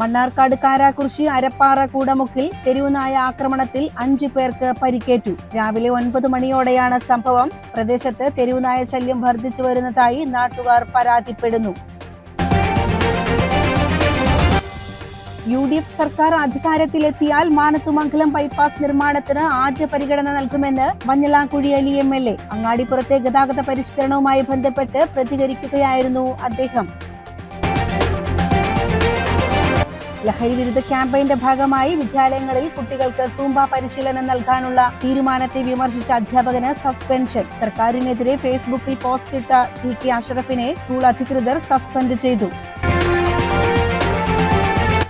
മണ്ണാർക്കാട് കാരാക്കുറിശി അരപ്പാറ കൂടമുക്കിൽ തെരുവുനായ ആക്രമണത്തിൽ അഞ്ചു പേർക്ക് പരിക്കേറ്റു. രാവിലെ ഒൻപത് മണിയോടെയാണ് സംഭവം. പ്രദേശത്ത് തെരുവുനായ ശല്യം വർദ്ധിച്ചു വരുന്നതായി നാട്ടുകാർ പരാതിപ്പെടുന്നു. യു ഡി എഫ് സർക്കാർ അധികാരത്തിലെത്തിയാൽ മാനത്തുമംഗലം ബൈപ്പാസ് നിർമ്മാണത്തിന് ആദ്യ പരിഗണന നൽകുമെന്ന് Manjalamkuzhi Ali M L A. അങ്ങാടിപ്പുറത്തെ ഗതാഗത പരിഷ്കരണവുമായി ബന്ധപ്പെട്ട് പ്രതികരിക്കുകയായിരുന്നു അദ്ദേഹം. ലഹരി വിരുദ്ധ ക്യാമ്പയിന്റെ ഭാഗമായി വിദ്യാലയങ്ങളിൽ കുട്ടികൾക്ക് സൂംബ പരിശീലനം നൽകാനുള്ള തീരുമാനത്തെ വിമർശിച്ച അധ്യാപകന് സസ്പെൻഷൻ. സർക്കാരിനെതിരെ ഫേസ്ബുക്കിൽ പോസ്റ്റിട്ട ടി കെ അഷറഫിനെ സ്കൂൾ അധികൃതർ സസ്പെൻഡ് ചെയ്തു.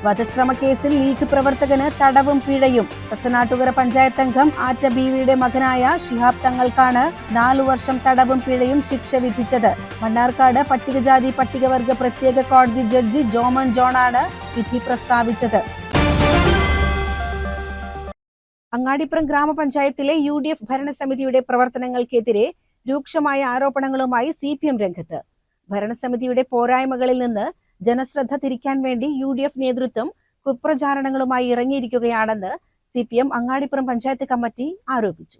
വധശ്രമ കേസിൽ ലീഗ് പ്രവർത്തകന് തടവും പിഴയും. തച്ചനാട്ടുകര പഞ്ചായത്ത് അംഗം ആറ്റ ബീവിയുടെ മകനായ ഷിഹാബ് തങ്ങൾക്കാണ് നാലു വർഷം തടവും പിഴയും ശിക്ഷ വിധിച്ചത്. മണ്ണാർക്കാട് പട്ടികജാതി പട്ടികവർഗ പ്രത്യേക കോടതി ജഡ്ജി ജോമൻ ജോണാണ് വിധി പ്രസ്താവിച്ചത്. അങ്ങാടിപ്പുറം ഗ്രാമപഞ്ചായത്തിലെ യു ഡി എഫ് ഭരണസമിതിയുടെ പ്രവർത്തനങ്ങൾക്കെതിരെ രൂക്ഷമായ ആരോപണങ്ങളുമായി സി പി എം രംഗത്ത്. ഭരണസമിതിയുടെ പോരായ്മകളിൽ നിന്ന് ജനശ്രദ്ധ തിരിക്കാൻ വേണ്ടി യു ഡി എഫ് നേതൃത്വം കുപ്രചാരണങ്ങളുമായി ഇറങ്ങിയിരിക്കുകയാണെന്ന് C P M Angadipuram panchayat committee ആരോപിച്ചു.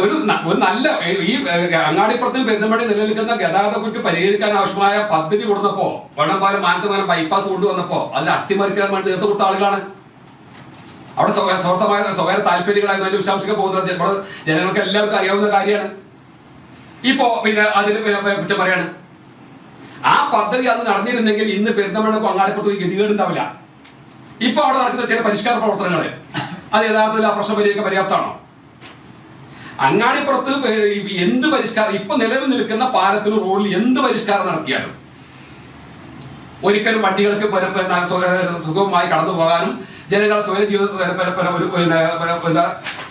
ഒരു നല്ല ഈ അങ്ങാടിപ്പുറത്തും പെരുന്തമണി നിലനിൽക്കുന്ന ഗതാഗത കുറ്റി പരിഹരിക്കാൻ ആവശ്യമായ പദ്ധതി കൊടുത്തപ്പോ വണ്ണമ്പാലം മാനത്തമാനം ബൈപ്പാസ് കൊണ്ടുവന്നപ്പോ അതിൽ അട്ടിമറിക്കാൻ വേണ്ടി നേരത്തെ കൊടുത്ത ആളുകളാണ്. അവിടെ സ്വ- സ്വാർത്ഥമായ സ്വകാര്യ താല്പര്യങ്ങളായിരുന്നു അതിന്റെ വിശാംശങ്ങൾ പോകുന്നത് ഇവിടെ ജനങ്ങൾക്ക് എല്ലാവർക്കും അറിയാവുന്ന കാര്യമാണ്. ഇപ്പോ പിന്നെ അതിന് കുറ്റം പറയാണ്. ആ പദ്ധതി അന്ന് നടന്നിരുന്നെങ്കിൽ ഇന്ന് പെരുന്തമണ്ണക്കും അങ്ങാടിപ്പുറത്ത് ഗതികേട് ഉണ്ടാവില്ല ഇപ്പൊ അവിടെ നടക്കുന്ന ചില പരിഷ്കാര പ്രവർത്തനങ്ങൾ അത് യഥാർത്ഥത്തിൽ ആ പ്രശ്നം പരിഹരിക്കാൻ പര്യാപ്തമാണോ? അങ്ങാടിപ്പുറത്ത് എന്ത് പരിഷ്കാരം ഇപ്പൊ നിലവിൽ നിൽക്കുന്ന പാലത്തിന് റോഡിൽ എന്ത് പരിഷ്കാരം നടത്തിയാലും ഒരിക്കലും വണ്ടികൾക്ക് സുഖമായി കടന്നു പോകാനും ജനങ്ങളുടെ സ്വയം ജീവിതം പര- പര- പര- ഒരു പിന്നെ പര- പിന്നെ,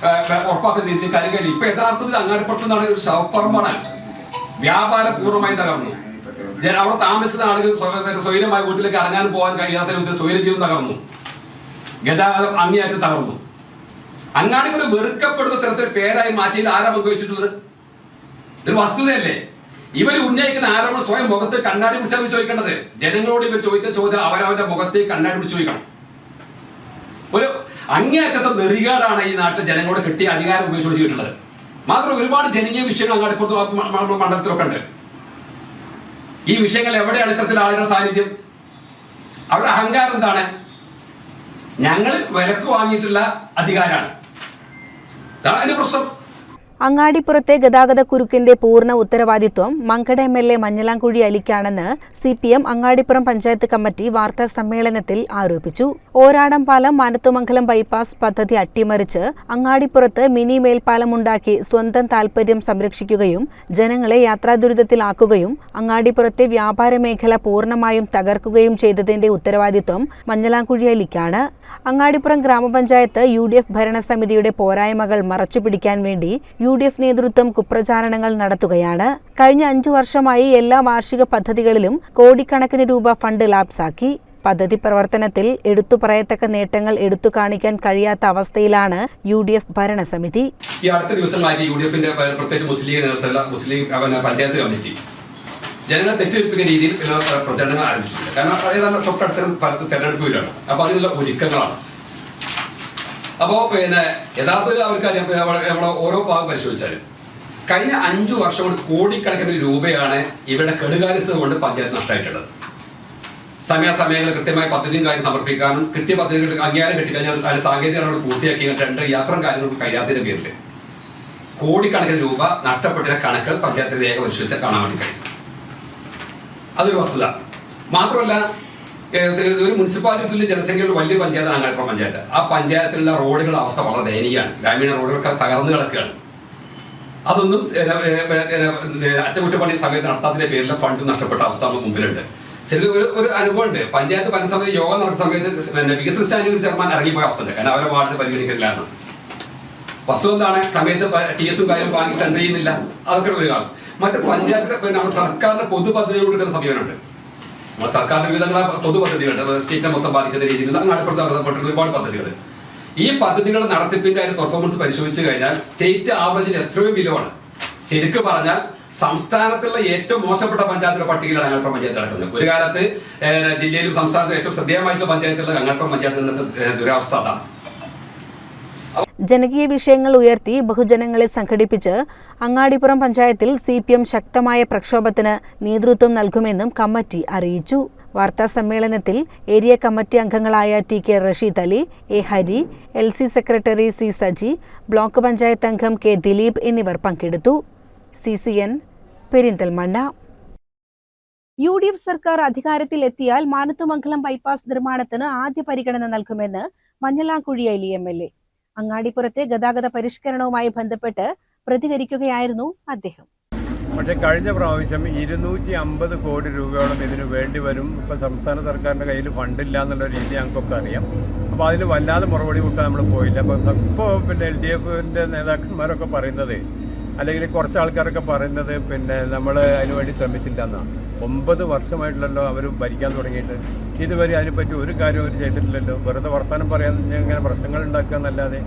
ഏഹ് ഉറപ്പാക്കുന്ന രീതിയിൽ കാര്യങ്ങൾ ഇപ്പൊ യഥാർത്ഥത്തിൽ അങ്ങാടിപ്പുറത്ത് നിന്നാണ് ഒരു ശവപ്പറമ്പാണ്. വ്യാപാരം പൂർണമായി തകർന്നു. ജന അവിടെ താമസിക്കുന്ന ആളുകൾ സ്വൈരമായ വീട്ടിലേക്ക് ഇറങ്ങാൻ പോകാൻ കഴിയാത്ത വിധത്തിൽ സ്വൈര ജീവിതം തകർന്നു. ഗതാഗതം അങ്ങേയറ്റം തകർന്നു. അങ്ങാടിപ്പുറം വെറുക്കപ്പെടുന്ന സ്ഥലത്തിൽ പേരായി മാറ്റിയിൽ ആരാ പങ്കുവച്ചിട്ടുള്ളത്? ഇതൊരു വസ്തുതയല്ലേ? ഇവർ ഉന്നയിക്കുന്ന ആരോപണം സ്വയം മുഖത്ത് കണ്ണാടി പിടിച്ചാൽ ചോദിക്കേണ്ടത്. ജനങ്ങളോട് ഇവർ ചോദിക്കുന്ന ചോദ്യം അവരവന്റെ മുഖത്ത് കണ്ണാടി പിടിച്ച് ചോദിക്കണം. ഒരു അങ്ങേയറ്റത്തെ നെറികാടാണ് ഈ നാട്ടിൽ ജനങ്ങളോട് കിട്ടിയ അധികാരം ഉപയോഗിച്ച് ചോദിച്ചിട്ടുള്ളത് മാത്രം ഒരുപാട് ജനകീയ വിഷയങ്ങൾ അങ്ങാടിപ്പുറത്ത് മണ്ഡലത്തിലൊക്കെ ഉണ്ട്. ഈ വിഷയങ്ങൾ എവിടെയാണ് ഇത്തരത്തിൽ ആളുകളുടെ സാന്നിധ്യം? അവരുടെ അഹങ്കാരം എന്താണ്? ഞങ്ങൾ വിലക്ക് വാങ്ങിയിട്ടുള്ള അധികാരമാണ് അതാണ് അതിന്റെ പ്രശ്നം. അങ്ങാടിപ്പുറത്തെ ഗതാഗത കുരുക്കിന്റെ പൂർണ ഉത്തരവാദിത്വം Mankada M L A Manjalamkuzhi അലിക്കാണെന്ന് C P M Angadipuram panchayat committee വാർത്താ സമ്മേളനത്തിൽ ആരോപിച്ചു. ഓരാടം പാലം മാനത്തുമംഗലം ബൈപ്പാസ് പദ്ധതി അട്ടിമറിച്ച് അങ്ങാടിപ്പുറത്ത് മിനി മേൽപ്പാലമുണ്ടാക്കി സ്വന്തം താൽപര്യം സംരക്ഷിക്കുകയും ജനങ്ങളെ യാത്രാദുരിതത്തിലാക്കുകയും അങ്ങാടിപ്പുറത്തെ വ്യാപാര മേഖല പൂർണമായും തകർക്കുകയും ചെയ്തതിന്റെ ഉത്തരവാദിത്വം മഞ്ഞളാംകുഴി അലിക്കാണ്. അങ്ങാടിപ്പുറം ഗ്രാമപഞ്ചായത്ത് യു ഡി എഫ് ഭരണസമിതിയുടെ പോരായ്മകൾ മറച്ചുപിടിക്കാൻ വേണ്ടി യു ഡി എഫ് നേതൃത്വം കുപ്രചാരണങ്ങൾ നടത്തുകയാണ്. കഴിഞ്ഞ അഞ്ചു വർഷമായി എല്ലാ വാർഷിക പദ്ധതികളിലും കോടിക്കണക്കിന് രൂപ ഫണ്ട് ലാപ്സാക്കി. പദ്ധതി പ്രവർത്തനത്തിൽ എടുത്തു പറയത്തക്ക നേട്ടങ്ങൾ എടുത്തു കാണിക്കാൻ കഴിയാത്ത അവസ്ഥയിലാണ് യു ഡി എഫ് ഭരണസമിതി. ഈ അടുത്ത ദിവസം മാറ്റി യു ഡി എഫിന്റെ പ്രത്യേകിച്ച് മുസ്ലിം മുസ്ലിം പഞ്ചായത്ത് കമ്മിറ്റി ജനങ്ങളെ തെറ്റിദ്ധരിപ്പിക്കുന്ന രീതിയിൽ പ്രചരണങ്ങൾ ആരംഭിച്ചിട്ടുണ്ട്. കാരണം അതേതാണ് തൊട്ടടുത്ത തെരഞ്ഞെടുപ്പ് വരികയാണ്. അപ്പൊ അതിനുള്ള ഒരുക്കങ്ങളാണ്. അപ്പോ പിന്നെ യഥാർത്ഥത്തിൽ അവർക്ക് നമ്മളെ ഓരോ ഭാഗം പരിശോധിച്ചാലും കഴിഞ്ഞ അഞ്ചു വർഷം കൊണ്ട് കോടിക്കണക്കിന് രൂപയാണ് ഇവരുടെ കെടുകാര്യസ്ഥത കൊണ്ട് പഞ്ചായത്ത് നഷ്ടമായിട്ടുള്ളത്. സമയാസമയങ്ങളിൽ കൃത്യമായ പദ്ധതിയും കാര്യം സമർപ്പിക്കാനും കൃത്യ പദ്ധതികൾക്ക് അംഗീകാരം കിട്ടിക്കഴിഞ്ഞാൽ അതിന് സാങ്കേതിക നടപടി പൂർത്തിയാക്കി ടെൻഡർ യാത്രയും കാര്യങ്ങളും കഴിയാത്തതിന്റെ പേരിൽ കോടിക്കണക്കിന് രൂപ നഷ്ടപ്പെട്ട കണക്കുകൾ പഞ്ചായത്തിൽ രേഖ പരിശോധിച്ചാൽ കാണാൻ വേണ്ടി കഴിയും. അതൊരു വസ്തുത. മാത്രമല്ല ഒരു മുനിസിപ്പാലിറ്റിയിലെ ജനസംഖ്യയുള്ള വലിയ പഞ്ചായത്താണ് അങ്ങാടിപ്പുറം പഞ്ചായത്ത്. ആ പഞ്ചായത്തിലുള്ള റോഡുകളുടെ അവസ്ഥ വളരെ ദയനീയമാണ്. ഗ്രാമീണ റോഡുകൾ തകർന്നു കിടക്കുകയാണ്. അതൊന്നും അറ്റകുറ്റപ്പണി സമയത്ത് നടത്താത്തതിന്റെ പേരിൽ ഫണ്ട് നഷ്ടപ്പെട്ട അവസ്ഥ നമ്മൾ മുമ്പിലുണ്ട്. ചില ഒരു ഒരു അനുഭവമുണ്ട്. പഞ്ചായത്ത് ഭരണസമിതി യോഗം നടത്തുന്ന സമയത്ത് പിന്നെ വികസന സ്റ്റാൻഡിൽ ചെയർമാൻ ഇറങ്ങിപ്പോയ അവസ്ഥ ഉണ്ട് കാരണം അവരെ വാർഡ് പരിഗണിക്കില്ലായിരുന്നു വസ്തു എന്താണ് സമയത്ത് ടി എസും കാര്യം വാങ്ങി ടെൻഡർ ചെയ്യുന്നില്ല. അതൊക്കെ ഒരു കാലം. മറ്റു പഞ്ചായത്ത് പിന്നെ നമ്മുടെ സർക്കാരിന്റെ പൊതു കൊടുക്കുന്ന സമീപനമുണ്ട്. നമ്മുടെ സർക്കാരിന്റെ വിവിധങ്ങളായ പൊതു പദ്ധതികളുണ്ട് സ്റ്റേറ്റിനെ മൊത്തം ബാധിക്കുന്ന രീതിയിലുള്ള നടത്തപ്പെട്ട ഒരുപാട് പദ്ധതികൾ ഈ പദ്ധതികളുടെ നടത്തിപ്പിന്റെ അതിന്റെ പെർഫോമൻസ് പരിശോധിച്ചു കഴിഞ്ഞാൽ സ്റ്റേറ്റ് ആവറേജിൽ എത്രയോ ബിലോ ആണ്. ശരിക്കും പറഞ്ഞാൽ സംസ്ഥാനത്തുള്ള ഏറ്റവും മോശപ്പെട്ട പഞ്ചായത്തിന്റെ പട്ടികയിലാണ് അങ്ങാട്ടം പഞ്ചായത്ത് നടക്കുന്നത്. ഒരു കാലത്ത് ജില്ലയിലും സംസ്ഥാനത്തും ഏറ്റവും ശ്രദ്ധേയമായിട്ടുള്ള പഞ്ചായത്തുള്ള അങ്ങാട്ടം പഞ്ചായത്തിന്റെ ദുരവസ്ഥ അതാണ്. ജനകീയ വിഷയങ്ങൾ ഉയർത്തി ബഹുജനങ്ങളെ സംഘടിപ്പിച്ച് അങ്ങാടിപ്പുറം പഞ്ചായത്തിൽ സി ശക്തമായ പ്രക്ഷോഭത്തിന് നേതൃത്വം നൽകുമെന്നും കമ്മിറ്റി അറിയിച്ചു. വാർത്താ സമ്മേളനത്തിൽ ഏരിയ കമ്മിറ്റി അംഗങ്ങളായ T K Rasheed Ali A Hari L C secretary C Saji block panchayat അംഗം കെ ദിലീപ് എന്നിവർ പങ്കെടുത്തു. C C N Perinthalmanna. U D F സർക്കാർ അധികാരത്തിലെത്തിയാൽ മാനത്തുമംഗലം ബൈപ്പാസ് നിർമ്മാണത്തിന് ആദ്യ പരിഗണന നൽകുമെന്ന് Manjalakuzhi Ali M L A. അങ്ങാടിപ്പുറത്തെ ഗതാഗത പരിഷ്കരണവുമായി ബന്ധപ്പെട്ട് പ്രതികരിക്കുകയായിരുന്നു അദ്ദേഹം. പക്ഷേ കഴിഞ്ഞ പ്രാവശ്യം ഇരുന്നൂറ്റി അമ്പത് കോടി രൂപയോളം ഇതിന് വേണ്ടി വരും. ഇപ്പോൾ സംസ്ഥാന സർക്കാരിന്റെ കയ്യിൽ ഫണ്ടില്ല എന്നുള്ള രീതി ഞങ്ങൾക്കൊക്കെ അറിയാം. അപ്പോൾ അതിൽ വല്ലാതെ മറുപടി കൊടുക്കാൻ നമ്മൾ പോയില്ല. അപ്പോൾ ഇപ്പോൾ പിന്നെ എൽ ഡി എഫിന്റെ നേതാക്കന്മാരൊക്കെ പറയുന്നത് അല്ലെങ്കിൽ കുറച്ച് ആൾക്കാരൊക്കെ പറയുന്നത് പിന്നെ നമ്മൾ അതിനു വേണ്ടി ശ്രമിച്ചില്ല എന്നാണ് ഒമ്പത് വർഷമായിട്ടുള്ളല്ലോ അവർ ഭരിക്കാൻ തുടങ്ങിയിട്ട്. ഇതുവരെ അതിനെപ്പറ്റി ഒരു കാര്യം അവർ ചെയ്തിട്ടില്ലല്ലോ. വെറുതെ വർത്തമാനം പറയാൻ ഇങ്ങനെ പ്രശ്നങ്ങൾ ഉണ്ടാക്കുക എന്നല്ലാതെ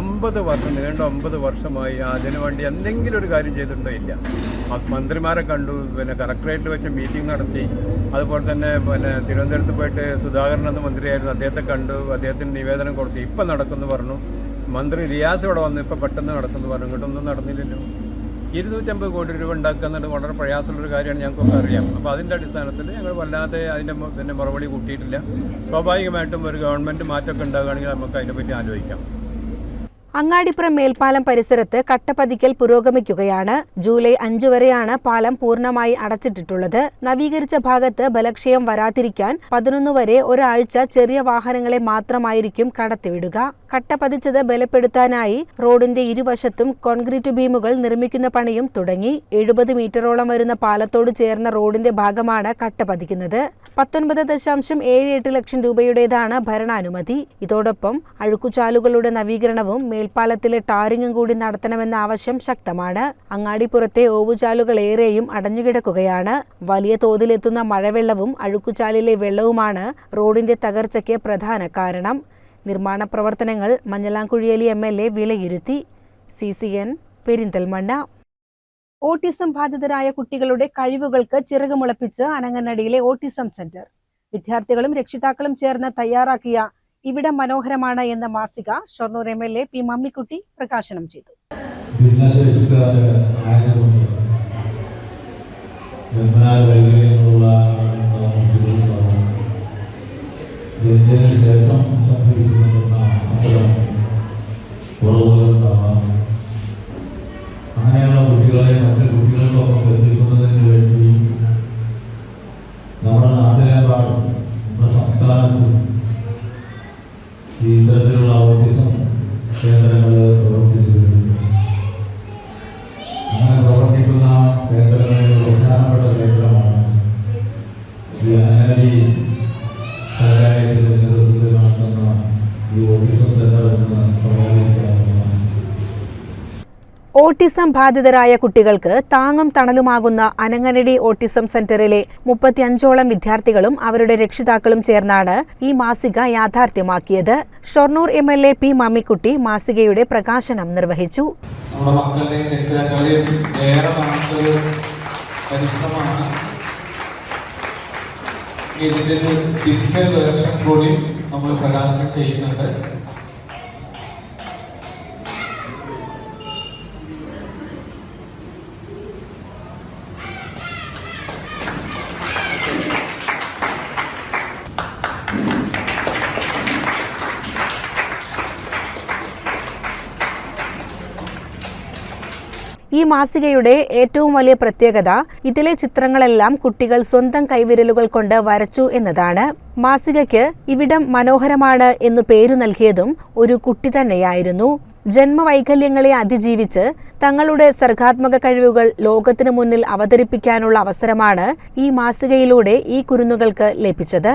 ഒമ്പത് വർഷം നീണ്ട ഒമ്പത് വർഷമായി അതിനു വേണ്ടി എന്തെങ്കിലും ഒരു കാര്യം ചെയ്തിട്ടുണ്ടോ ഇല്ല. മന്ത്രിമാരെ കണ്ടു പിന്നെ കലക്ടറേറ്റിൽ വെച്ച് മീറ്റിംഗ് നടത്തി. അതുപോലെ തന്നെ പിന്നെ തിരുവനന്തപുരത്ത് പോയിട്ട് സുധാകരൻ എന്ന മന്ത്രിയായിരുന്നു. അദ്ദേഹത്തെ കണ്ടു അദ്ദേഹത്തിന് നിവേദനം കൊടുത്തു. ഇപ്പം നടക്കുമെന്ന് പറഞ്ഞു. മന്ത്രി റിയാസ് ഇവിടെ വന്നു ഇപ്പം പെട്ടെന്ന് നടക്കുന്നു പറഞ്ഞു. ഇങ്ങോട്ടൊന്നും നടന്നില്ലല്ലോ. ഇരുന്നൂറ്റമ്പത് കോടി രൂപ ഉണ്ടാക്കുക എന്നത് വളരെ പ്രയാസമുള്ളൊരു കാര്യമാണ് ഞങ്ങൾക്കൊക്കെ അറിയാം. അപ്പോൾ അതിന്റെ അടിസ്ഥാനത്തിൽ ഞങ്ങൾ വല്ലാതെ അതിന്റെ പിന്നെ മറുപടി കൂട്ടിയിട്ടില്ല. സ്വാഭാവികമായിട്ടും ഒരു ഗവൺമെന്റ് മാറ്റമൊക്കെ ഉണ്ടാകുകയാണെങ്കിൽ നമുക്ക് അതിനെപ്പറ്റി ആലോചിക്കാം. അങ്ങാടിപ്പുറം മേൽപ്പാലം പരിസരത്ത് കട്ടപ്പതിക്കൽ പുരോഗമിക്കുകയാണ്. ജൂലൈ അഞ്ചു വരെയാണ് പാലം പൂർണമായി അടച്ചിട്ടിട്ടുള്ളത്. നവീകരിച്ച ഭാഗത്ത് ബലക്ഷയം വരാതിരിക്കാൻ പതിനൊന്ന് വരെ ഒരാഴ്ച ചെറിയ വാഹനങ്ങളെ മാത്രമായിരിക്കും കടത്തിവിടുക. കട്ടപ്പതിച്ചത് ബലപ്പെടുത്താനായി റോഡിന്റെ ഇരുവശത്തും കോൺക്രീറ്റ് ബീമുകൾ നിർമ്മിക്കുന്ന പണിയും തുടങ്ങി. എഴുപത് മീറ്ററോളം വരുന്ന പാലത്തോട് ചേർന്ന റോഡിന്റെ ഭാഗമാണ് കട്ടപ്പതിക്കുന്നത്. പത്തൊൻപത് ദശാംശം ഏഴ് എട്ട് ലക്ഷം രൂപയുടേതാണ് ഭരണാനുമതി. ഇതോടൊപ്പം അഴുക്കുചാലുകളുടെ നവീകരണവും മേൽപ്പാലത്തിലെ ടാറിങ്ങും കൂടി നടത്തണമെന്ന ആവശ്യം ശക്തമാണ്. അങ്ങാടിപ്പുറത്തെ ഓവുചാലുകൾ ഏറെയും അടഞ്ഞുകിടക്കുകയാണ്. വലിയ തോതിലെത്തുന്ന മഴവെള്ളവും അഴുക്കുചാലിലെ വെള്ളവുമാണ് റോഡിന്റെ തകർച്ചയ്ക്ക് പ്രധാന കാരണം. നിർമ്മാണ പ്രവർത്തനങ്ങൾ മഞ്ഞളാംകുഴിയലി എം എൽ എ വിലയിരുത്തി. C C N Perinthalmanna. Autism ബാധിതരായ കുട്ടികളുടെ കഴിവുകൾക്ക് ചിറകുമുളപ്പിച്ച് അനങ്ങനടിയിലെ ഓട്ടിസം സെന്റർ. വിദ്യാർത്ഥികളും രക്ഷിതാക്കളും ചേർന്ന് തയ്യാറാക്കിയ ഇവിടെ മനോഹരമാണ് എന്ന മാസിക Shoranur M L A P Mammikutty പ്രകാശനം ചെയ്തു. ശേഷം നേതൃത്വത്തിൽ നടത്തുന്ന ഈ ഓട്ടിസം ബാധിതരായ കുട്ടികൾക്ക് താങ്ങും തണലുമാകുന്ന അനങ്ങനടി ഓട്ടിസം സെന്ററിലെ മുപ്പത്തിയഞ്ചോളം വിദ്യാർത്ഥികളും അവരുടെ രക്ഷിതാക്കളും ചേർന്നാണ് ഈ മാസിക യാഥാർത്ഥ്യമാക്കിയത്. Shoranur M L A P Mammikutty മാസികയുടെ പ്രകാശനം നിർവഹിച്ചു. നമ്മുടെ മക്കളുടെയും രക്ഷിതാക്കളുടെയും ഏറെ പരിശ്രമമാണ്. ഇതിന്റെ ഒരു ഡിജിറ്റൽ വേർഷൻ കൂടി നമ്മൾ പ്രകാശനം ചെയ്യുന്നുണ്ട്. ഈ മാസികയുടെ ഏറ്റവും വലിയ പ്രത്യേകത ഇതിലെ ചിത്രങ്ങളെല്ലാം കുട്ടികൾ സ്വന്തം കൈവിരലുകൾ കൊണ്ട് വരച്ചു എന്നതാണ്. മാസികയ്ക്ക് ഇവിടം മനോഹരമാണ് എന്നു പേരു നൽകിയതും ഒരു കുട്ടി തന്നെയായിരുന്നു. ജന്മവൈകല്യങ്ങളെ അതിജീവിച്ച് തങ്ങളുടെ സർഗാത്മക കഴിവുകൾ ലോകത്തിനു മുന്നിൽ അവതരിപ്പിക്കാനുള്ള അവസരമാണ് ഈ മാസികയിലൂടെ ഈ കുരുന്നുകൾക്ക് ലഭിച്ചത്.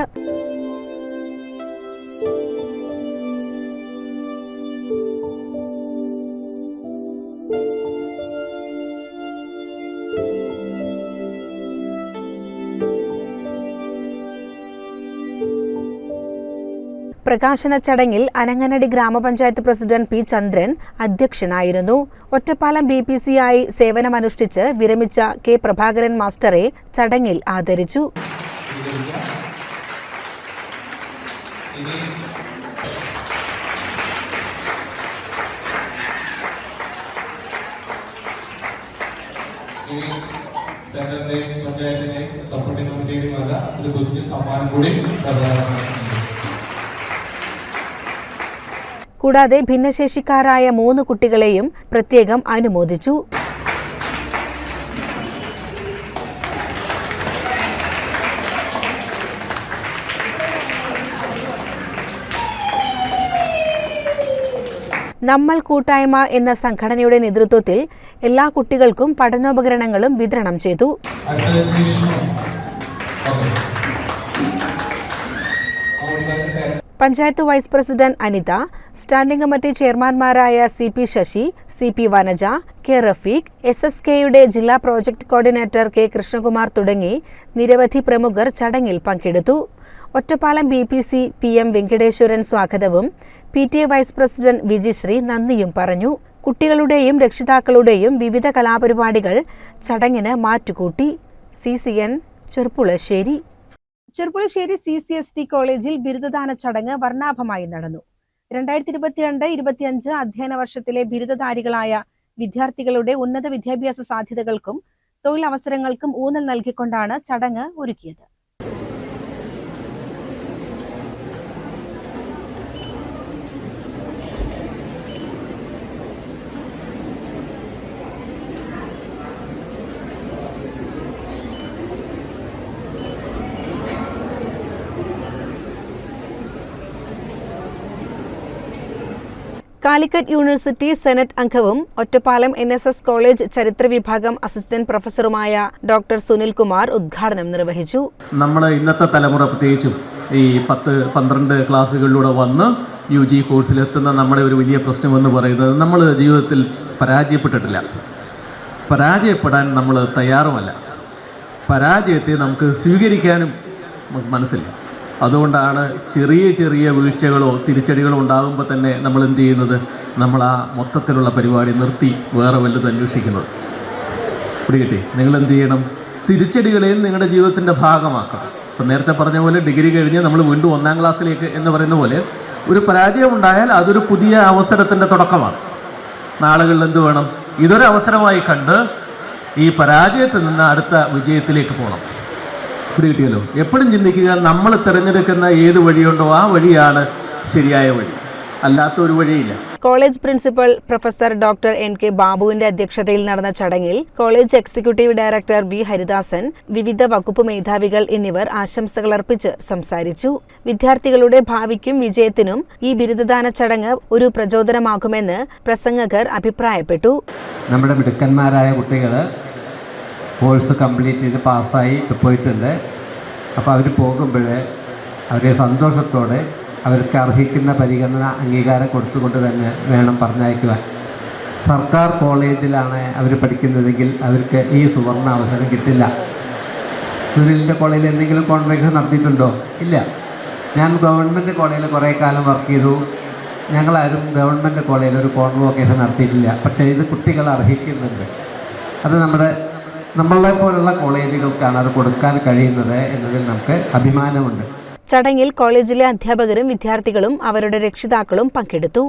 പ്രകാശന ചടങ്ങിൽ അനങ്ങനടി ഗ്രാമപഞ്ചായത്ത് പ്രസിഡന്റ് പി ചന്ദ്രൻ അധ്യക്ഷനായിരുന്നു. ഒറ്റപ്പാലം ബി പി സി ആയി സേവനമനുഷ്ഠിച്ച് വിരമിച്ച കെ പ്രഭാകരൻ മാസ്റ്ററെ ചടങ്ങിൽ ആദരിച്ചു. ഇനി പഞ്ചായത്തിന്റെ സപ്പോർട്ടിംഗ് കമ്മിറ്റിയുടെയും വക ഒരു കുഞ്ഞു സമ്മാനം കൂടി പ്രധാനം കൂടാതെ ഭിന്നശേഷിക്കാരായ മൂന്ന് കുട്ടികളെയും പ്രത്യേകം അനുമോദിച്ചു. നമ്മൾ കൂട്ടായ്മ എന്ന സംഘടനയുടെ നേതൃത്വത്തിൽ എല്ലാ കുട്ടികൾക്കും പഠനോപകരണങ്ങളും വിതരണം ചെയ്തു. Panchayat vice president Anitha standing committee ചെയർമാൻമാരായ C P Sasi C P Vanaja K Rafeeq S S കെയുടെ ജില്ലാ പ്രോജക്ട് കോർഡിനേറ്റർ കെ കൃഷ്ണകുമാർ തുടങ്ങി നിരവധി പ്രമുഖർ ചടങ്ങിൽ പങ്കെടുത്തു. Ottapalam B P C P M Venkateswaran സ്വാഗതവും P T A vice president Vijisree നന്ദിയും പറഞ്ഞു. കുട്ടികളുടെയും രക്ഷിതാക്കളുടെയും വിവിധ കലാപരിപാടികൾ ചടങ്ങിന് മാറ്റുകൂട്ടി. C C N Cherpulassery. Cherupulassery C C S T കോളേജിൽ ബിരുദദാന ചടങ്ങ് വർണാഭമായി നടന്നു. രണ്ടായിരത്തി ഇരുപത്തിരണ്ട് ഇരുപത്തിയഞ്ച് അധ്യയന വർഷത്തിലെ ബിരുദധാരികളായ വിദ്യാർത്ഥികളുടെ ഉന്നത വിദ്യാഭ്യാസ സാധ്യതകൾക്കും തൊഴിലവസരങ്ങൾക്കും ഊന്നൽ നൽകിക്കൊണ്ടാണ് ചടങ്ങ് ഒരുക്കിയത്. കാലിക്കറ്റ് യൂണിവേഴ്സിറ്റി സെനറ്റ് അംഗവും Ottapalam N S S college ചരിത്ര വിഭാഗം അസിസ്റ്റന്റ് പ്രൊഫസറുമായ ഡോക്ടർ സുനിൽ കുമാർ ഉദ്ഘാടനം നിർവഹിച്ചു. നമ്മൾ ഇന്നത്തെ തലമുറ പ്രത്യേകിച്ചും ഈ പത്ത് പന്ത്രണ്ട് ക്ലാസ്സുകളിലൂടെ വന്ന് യു ജി കോഴ്സിലെത്തുന്ന നമ്മുടെ ഒരു വലിയ പ്രശ്നമെന്ന് പറയുന്നത് നമ്മൾ ജീവിതത്തിൽ പരാജയപ്പെട്ടിട്ടില്ല. പരാജയപ്പെടാൻ നമ്മൾ തയ്യാറുമല്ല. പരാജയത്തെ നമുക്ക് സ്വീകരിക്കാനും മനസ്സില്ല. അതുകൊണ്ടാണ് ചെറിയ ചെറിയ വീഴ്ചകളോ തിരിച്ചടികളോ ഉണ്ടാകുമ്പോൾ തന്നെ നമ്മൾ എന്ത് ചെയ്യുന്നത്? നമ്മൾ ആ മൊത്തത്തിലുള്ള പരിപാടി നിർത്തി വേറെ വല്ലതും അന്വേഷിക്കുന്നത്. പിടികിട്ടി. നിങ്ങൾ എന്ത് ചെയ്യണം? തിരിച്ചടികളെയും നിങ്ങളുടെ ജീവിതത്തിന്റെ ഭാഗമാക്കണം. ഇപ്പം നേരത്തെ പറഞ്ഞ പോലെ ഡിഗ്രി കഴിഞ്ഞ് നമ്മൾ വീണ്ടും ഒന്നാം ക്ലാസ്സിലേക്ക് എന്ന് പറയുന്ന പോലെ ഒരു പരാജയം ഉണ്ടായാൽ അതൊരു പുതിയ അവസരത്തിന്റെ തുടക്കമാണ്. നാളുകളിൽ എന്ത് വേണം? ഇതൊരു അവസരമായി കണ്ട് ഈ പരാജയത്തിൽ നിന്ന് അടുത്ത വിജയത്തിലേക്ക് പോകണം. പിടികിട്ടിയല്ലോ. എപ്പോഴും ചിന്തിക്കുക നമ്മൾ തിരഞ്ഞെടുക്കുന്ന ഏത് വഴിയുണ്ടോ ആ വഴിയാണ് ശരിയായ വഴി. അല്ലാത്ത ഒരു വഴിയില്ല. College principal professor doctor N K ബാബുവിന്റെ അധ്യക്ഷതയിൽ നടന്ന ചടങ്ങിൽ college executive director V Haridasan വിവിധ വകുപ്പ് മേധാവികൾ എന്നിവർ ആശംസകൾ അർപ്പിച്ച് സംസാരിച്ചു. വിദ്യാർത്ഥികളുടെ ഭാവിക്കും വിജയത്തിനും ഈ ബിരുദദാന ചടങ്ങ് ഒരു പ്രചോദനമാകുമെന്ന് പ്രസംഗകർ അഭിപ്രായപ്പെട്ടു. നമ്മുടെ മിടുക്കന്മാരായ കുട്ടികൾ കോഴ്സ് കംപ്ലീറ്റ് ചെയ്ത് പാസ്സായി പോയിട്ടുണ്ട്. അപ്പോൾ അവർ പോകുമ്പോൾ അവരെ സന്തോഷത്തോടെ അവർക്ക് അർഹിക്കുന്ന പരിഗണന അംഗീകാരം കൊടുത്തുകൊണ്ട് തന്നെ വേണം പറഞ്ഞയക്കുവാൻ. സർക്കാർ കോളേജിലാണ് അവർ പഠിക്കുന്നതെങ്കിൽ അവർക്ക് ഈ സുവർണ അവസരം കിട്ടില്ല. സുനിലിന്റെ കോളേജിൽ എന്തെങ്കിലും കോൺവെൻഷൻ നടത്തിയിട്ടുണ്ടോ? ഇല്ല. ഞാൻ ഗവൺമെന്റ് കോളേജിൽ കുറേ കാലം വർക്ക് ചെയ്തു. ഞങ്ങളാരും ഗവൺമെന്റ് കോളേജിൽ ഒരു കോൺവോക്കേഷൻ നടത്തിയിട്ടില്ല. പക്ഷേ ഇത് കുട്ടികൾ അർഹിക്കുന്നുണ്ട്. അത് നമ്മുടെ നമ്മളെ പോലുള്ള കോളേജുകൾക്കാണ് അത് കൊടുക്കാൻ കഴിയുന്നത് എന്നതിൽ നമുക്ക് അഭിമാനമുണ്ട്. ചടങ്ങിൽ കോളേജിലെ അധ്യാപകരും വിദ്യാർത്ഥികളും അവരുടെ രക്ഷിതാക്കളും പങ്കെടുത്തു.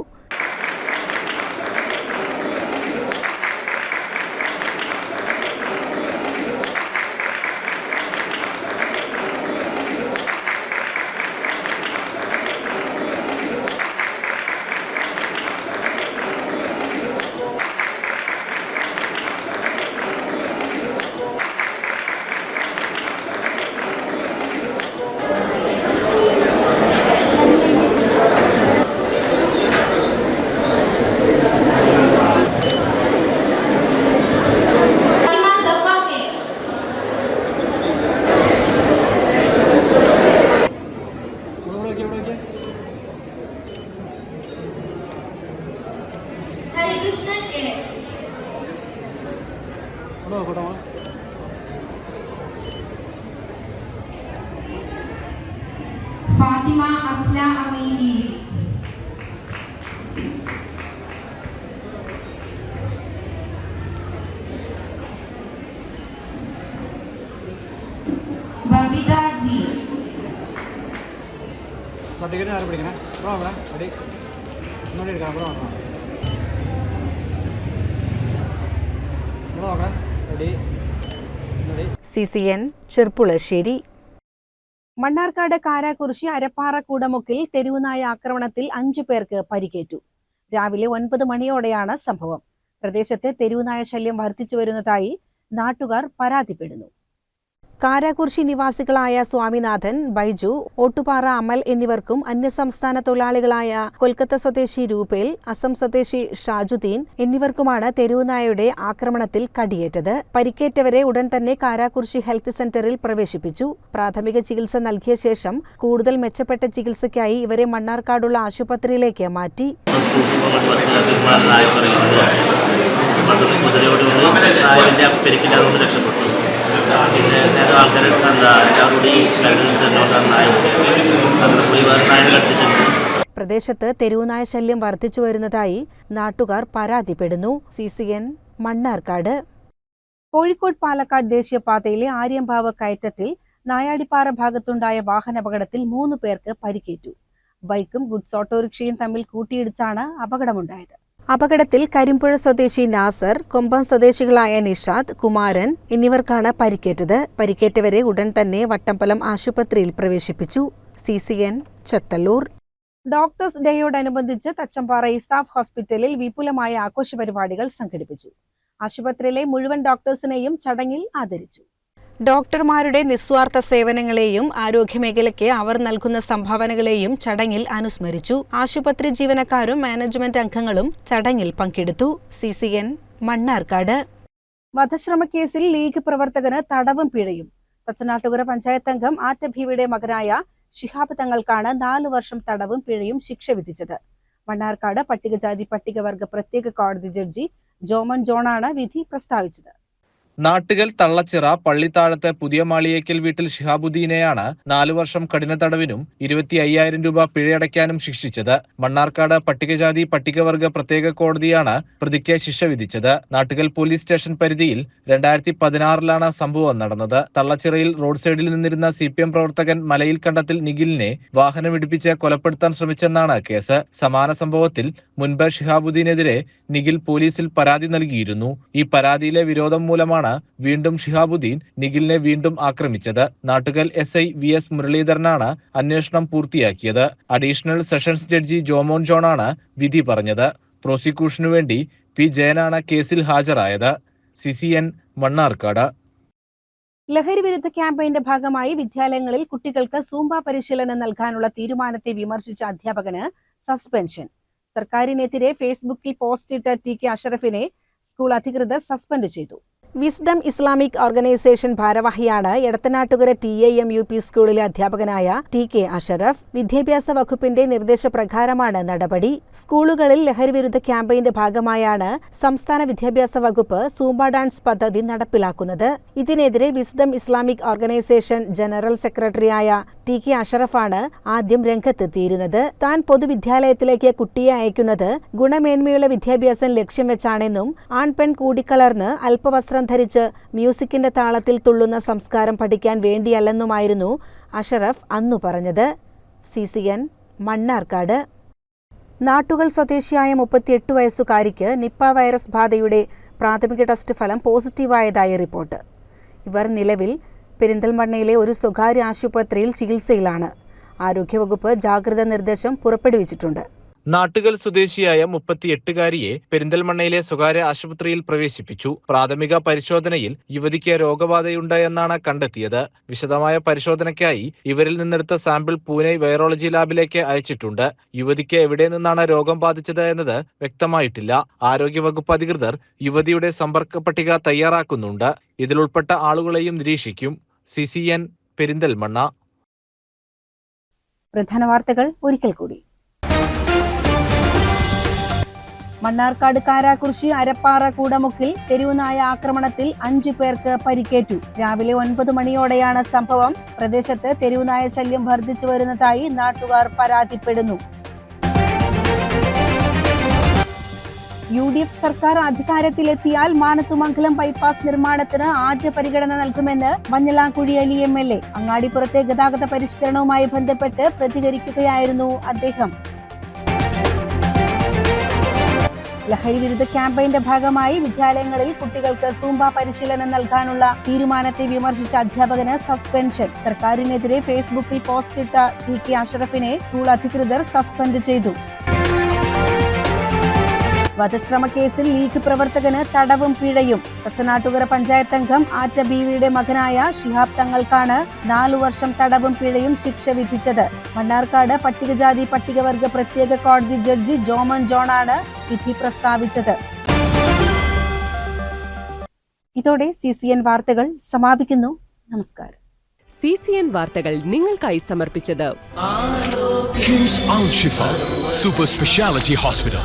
പിടിക്കണേ ഇവിടെ ഇവിടെ റെഡി ഒന്നുകൂടി എടുക്കണം ഇവിടെ നോക്കണം ഇവിടെ നോക്കണം. Ready ready C C N Cherpulassery. Mannarkkad Karakurissi Arappara കൂടമുക്കിൽ തെരുവുനായ ആക്രമണത്തിൽ അഞ്ചു പേർക്ക് പരിക്കേറ്റു. രാവിലെ ഒൻപത് മണിയോടെയാണ് സംഭവം. പ്രദേശത്തെ തെരുവുനായ ശല്യം വർദ്ധിച്ചു വരുന്നതായി നാട്ടുകാർ പരാതിപ്പെടുന്നു. കാരാക്കുറിശി നിവാസികളായ സ്വാമിനാഥൻ ബൈജു ഓട്ടുപാറ അമൽ എന്നിവർക്കും അന്യസംസ്ഥാന തൊഴിലാളികളായ കൊൽക്കത്ത സ്വദേശി രൂപേൽ അസം സ്വദേശി ഷാജുദ്ദീൻ എന്നിവർക്കുമാണ് തെരുവുനായയുടെ ആക്രമണത്തിൽ കടിയേറ്റത്. പരിക്കേറ്റവരെ ഉടൻ തന്നെ കാരാകുർശി ഹെൽത്ത് സെന്ററിൽ പ്രവേശിപ്പിച്ചു. പ്രാഥമിക ചികിത്സ നൽകിയ ശേഷം കൂടുതൽ മെച്ചപ്പെട്ട ചികിത്സയ്ക്കായി ഇവരെ മണ്ണാർക്കാടുള്ള ആശുപത്രിയിലേക്ക് മാറ്റി. കുതിരയോട് പെരുക്കില്ലാതെ രക്ഷപ്പെട്ടു. പിന്നെ നേരെ ആൾക്കാർ എന്താ എല്ലാവരും നായ അങ്ങനെ പോയി വേറെ പ്രദേശത്ത് തെരുവുനായ ശല്യം വർദ്ധിച്ചു വരുന്നതായി നാട്ടുകാർ പരാതിപ്പെടുന്നു. C C N Mannarkkad. Kozhikode Palakkad ദേശീയപാതയിലെ ആര്യമ്പാവ് കയറ്റത്തിൽ നായാടിപ്പാറ ഭാഗത്തുണ്ടായ വാഹനാപകടത്തിൽ മൂന്ന് പേർക്ക് പരിക്കേറ്റു. ബൈക്കും ഗുഡ്സ് ഓട്ടോറിക്ഷയും തമ്മിൽ കൂട്ടിയിടിച്ചാണ് അപകടമുണ്ടായത്. അപകടത്തിൽ കരിമ്പുഴ സ്വദേശി നാസർ കൊമ്പം സ്വദേശികളായ നിഷാദ് കുമാരൻ എന്നിവർക്കാണ് പരിക്കേറ്റത്. പരിക്കേറ്റവരെ ഉടൻ തന്നെ വട്ടമ്പലം ആശുപത്രിയിൽ പ്രവേശിപ്പിച്ചു. C C N Chathallur. Doctors ഡേയോടനുബന്ധിച്ച് Thachampara ESAF ഹോസ്പിറ്റലിൽ വിപുലമായ ആഘോഷ പരിപാടികൾ സംഘടിപ്പിച്ചു. ആശുപത്രിയിലെ മുഴുവൻ ഡോക്ടേഴ്സിനെയും ചടങ്ങിൽ ആദരിച്ചു. ഡോക്ടർമാരുടെ നിസ്വാർത്ഥ സേവനങ്ങളെയും ആരോഗ്യമേഖലയ്ക്ക് അവർ നൽകുന്ന സംഭാവനകളെയും ചടങ്ങിൽ അനുസ്മരിച്ചു. ആശുപത്രി ജീവനക്കാരും മാനേജ്മെന്റ് അംഗങ്ങളും ചടങ്ങിൽ പങ്കെടുത്തു. സി സി എൻ മണ്ണാർക്കാട് വധശ്രമക്കേസിൽ ലീഗ് പ്രവർത്തകന് തടവും പിഴയും. തച്ചനാട്ടുകര പഞ്ചായത്ത് അംഗം ആറ്റഭീവിയുടെ മകനായ ഷിഹാബ് തങ്ങൾക്കാണ് നാലു വർഷം തടവും പിഴയും ശിക്ഷ വിധിച്ചത്. മണ്ണാർക്കാട് പട്ടികജാതി പട്ടികവർഗ പ്രത്യേക കോടതി ജഡ്ജി ജോമൻ ജോണാണ് വിധി പ്രസ്താവിച്ചത്. നാട്ടുകൽ തള്ളച്ചിറ പള്ളിത്താഴത്തെ പുതിയ മാളിയേക്കൽ വീട്ടിൽ ഷിഹാബുദ്ദീനെയാണ് നാലു വർഷം കഠിന തടവിനും ഇരുപത്തി അയ്യായിരം രൂപ പിഴയടയ്ക്കാനും ശിക്ഷിച്ചത്. മണ്ണാർക്കാട് പട്ടികജാതി പട്ടികവർഗ പ്രത്യേക കോടതിയാണ് പ്രതിക്ക് ശിക്ഷ വിധിച്ചത്. നാട്ടുകൽ പോലീസ് സ്റ്റേഷൻ പരിധിയിൽ രണ്ടായിരത്തി പതിനാറിലാണ് സംഭവം നടന്നത്. തള്ളച്ചിറയിൽ റോഡ് സൈഡിൽ നിന്നിരുന്ന സി പ്രവർത്തകൻ മലയിൽ കണ്ടത്തിൽ നിഖിലിനെ വാഹനമിടിപ്പിച്ച് കൊലപ്പെടുത്താൻ ശ്രമിച്ചെന്നാണ് കേസ്. സമാന സംഭവത്തിൽ മുൻപ് ഷിഹാബുദ്ദീനെതിരെ നിഖിൽ പോലീസിൽ പരാതി നൽകിയിരുന്നു. ഈ പരാതിയിലെ വിരോധം മൂലമാണ് വീണ്ടും ഷിഹാബുദ്ദീൻ നിഖിലിനെ വീണ്ടും ആക്രമിച്ചത്. Nattukal S I V S മുരളീധരനാണ് അന്വേഷണം പൂർത്തിയാക്കിയത്. അഡീഷണൽ സെഷൻസ് ജഡ്ജി ജോമോൻ ജോണാണ് വിധി പറഞ്ഞത്. പ്രോസിക്യൂഷനു വേണ്ടി പി ജയനാണ് കേസിൽ ഹാജരായത്. C C N Mannarkkad. ലഹരി വിരുദ്ധ ക്യാമ്പയിന്റെ ഭാഗമായി വിദ്യാലയങ്ങളിൽ കുട്ടികൾക്ക് സൂംബ പരിശീലനം നൽകാനുള്ള തീരുമാനത്തെ വിമർശിച്ച അധ്യാപകന് സസ്പെൻഷൻ. സർക്കാരിനെതിരെ ഫേസ്ബുക്കിൽ പോസ്റ്റിട്ട ടി കെ അഷറഫിനെ സ്കൂൾ അധികൃതർ സസ്പെൻഡ് ചെയ്തു. Wisdom Islamic organisation ഭാരവാഹിയാണ് Edathanattukara T A M U P സ്കൂളിലെ അധ്യാപകനായ ടി കെ അഷറഫ്. വിദ്യാഭ്യാസ വകുപ്പിന്റെ നിർദ്ദേശപ്രകാരമാണ് നടപടി. സ്കൂളുകളിൽ ലഹരിവിരുദ്ധ ക്യാമ്പയിന്റെ ഭാഗമായാണ് സംസ്ഥാന വിദ്യാഭ്യാസ വകുപ്പ് സൂംബ ഡാൻസ് പദ്ധതി നടപ്പിലാക്കുന്നത്. ഇതിനെതിരെ വിസ്ഡം ഇസ്ലാമിക് ഓർഗനൈസേഷൻ ജനറൽ സെക്രട്ടറിയായ ടി കെ അഷറഫാണ് ആദ്യം രംഗത്തെത്തിയിരുന്നത്. താൻ പൊതുവിദ്യാലയത്തിലേക്ക് കുട്ടിയെ അയക്കുന്നത് ഗുണമേന്മയുള്ള വിദ്യാഭ്യാസം ലക്ഷ്യം വെച്ചാണെന്നും ആൺ പെൺ കൂടിക്കലർന്ന് അല്പവസ്ത്രം ധരിച്ച് മ്യൂസിക്കിന്റെ താളത്തിൽ തുള്ളുന്ന സംസ്കാരം പഠിക്കാൻ വേണ്ടിയല്ലെന്നുമായിരുന്നു അഷറഫ് അന്നു പറഞ്ഞത്. C C N Mannarkkad. Nattukal സ്വദേശിയായ മുപ്പത്തിയെട്ട് വയസ്സുകാരിക്ക് നിപ്പ വൈറസ് ബാധയുടെ പ്രാഥമിക ടെസ്റ്റ് ഫലം പോസിറ്റീവായതായി റിപ്പോർട്ട്. ഇവർ നിലവിൽ പെരിന്തൽമണ്ണയിലെ ഒരു സ്വകാര്യ ആശുപത്രിയിൽ ചികിത്സയിലാണ്. ആരോഗ്യവകുപ്പ് ജാഗ്രതാ നിർദ്ദേശം പുറപ്പെടുവിച്ചിട്ടുണ്ട്. നാട്ടുകൽ സ്വദേശിയായ മുപ്പത്തിയെട്ടുകാരിയെ പെരിന്തൽമണ്ണയിലെ സ്വകാര്യ ആശുപത്രിയിൽ പ്രവേശിപ്പിച്ചു. പ്രാഥമിക പരിശോധനയിൽ യുവതിക്ക് രോഗബാധയുണ്ടെന്നാണ് കണ്ടെത്തിയത്. വിശദമായ പരിശോധനയ്ക്കായി ഇവരിൽ നിന്നെടുത്ത സാമ്പിൾ പൂനെ വൈറോളജി ലാബിലേക്ക് അയച്ചിട്ടുണ്ട്. യുവതിക്ക് എവിടെ നിന്നാണ് രോഗം ബാധിച്ചത് എന്നത് വ്യക്തമായിട്ടില്ല. ആരോഗ്യവകുപ്പ് അധികൃതർ യുവതിയുടെ സമ്പർക്ക പട്ടിക തയ്യാറാക്കുന്നുണ്ട്. ഇതിലുൾപ്പെട്ട ആളുകളെയും നിരീക്ഷിക്കും. സി പെരിന്തൽമണ്ണ. പ്രധാന വാർത്തകൾ ഒരിക്കൽ കൂടി. മണ്ണാർക്കാട് കാരാകുറിശി അരപ്പാറ കൂടമുക്കിൽ തെരുവുനായ ആക്രമണത്തിൽ അഞ്ചു പേർക്ക് പരിക്കേറ്റു. രാവിലെ ഒൻപത് മണിയോടെയാണ് സംഭവം. പ്രദേശത്ത് തെരുവുനായ ശല്യം വർദ്ധിച്ചു വരുന്നതായി നാട്ടുകാർ പരാതിപ്പെടുന്നു. യു ഡി എഫ് സർക്കാർ അധികാരത്തിലെത്തിയാൽ മാനത്തുമംഗലം ബൈപ്പാസ് നിർമ്മാണത്തിന് ആദ്യ പരിഗണന നൽകുമെന്ന് Manjalamkuzhi Ali M L A. അങ്ങാടിപ്പുറത്തെ ഗതാഗത പരിഷ്കരണവുമായി ബന്ധപ്പെട്ട് പ്രതികരിക്കുകയായിരുന്നു അദ്ദേഹം. ലഹരി വിരുദ്ധ ക്യാമ്പയിന്റെ ഭാഗമായി വിദ്യാലയങ്ങളിൽ കുട്ടികൾക്ക് സൂംബ പരിശീലനം നൽകാനുള്ള തീരുമാനത്തെ വിമർശിച്ച അധ്യാപകന് സസ്പെൻഷൻ. സർക്കാരിനെതിരെ ഫേസ്ബുക്കിൽ പോസ്റ്റിട്ട ടി കെ അഷറഫിനെ സ്കൂൾ അധികൃതർ സസ്പെൻഡ് ചെയ്തു. വധശ്രമ കേസിൽ ലീഗ് പ്രവർത്തകന് തടവും പിഴയും. കച്ചനാട്ടുകര പഞ്ചായത്ത് അംഗം ആറ്റ ബീവിയുടെ മകനായ ഷിഹാബ് തങ്ങൾക്കാണ് നാലു വർഷം തടവും പിഴയും ശിക്ഷ വിധിച്ചത്. മണ്ണാർക്കാട് പട്ടികജാതി പട്ടികവർഗ പ്രത്യേക കോടതി ജഡ്ജി ജോമൻ ജോണാണ് വിധി പ്രസ്താവിച്ചത്. ഇതോടെ സി സി എൻ വാർത്തകൾ സമാപിക്കുന്നു. നമസ്കാരം. സി സി എൻ വാർത്തകൾ നിങ്ങൾക്കായി സമർപ്പിച്ചത് സൂപ്പർ സ്പെഷ്യാലിറ്റി ഹോസ്പിറ്റൽ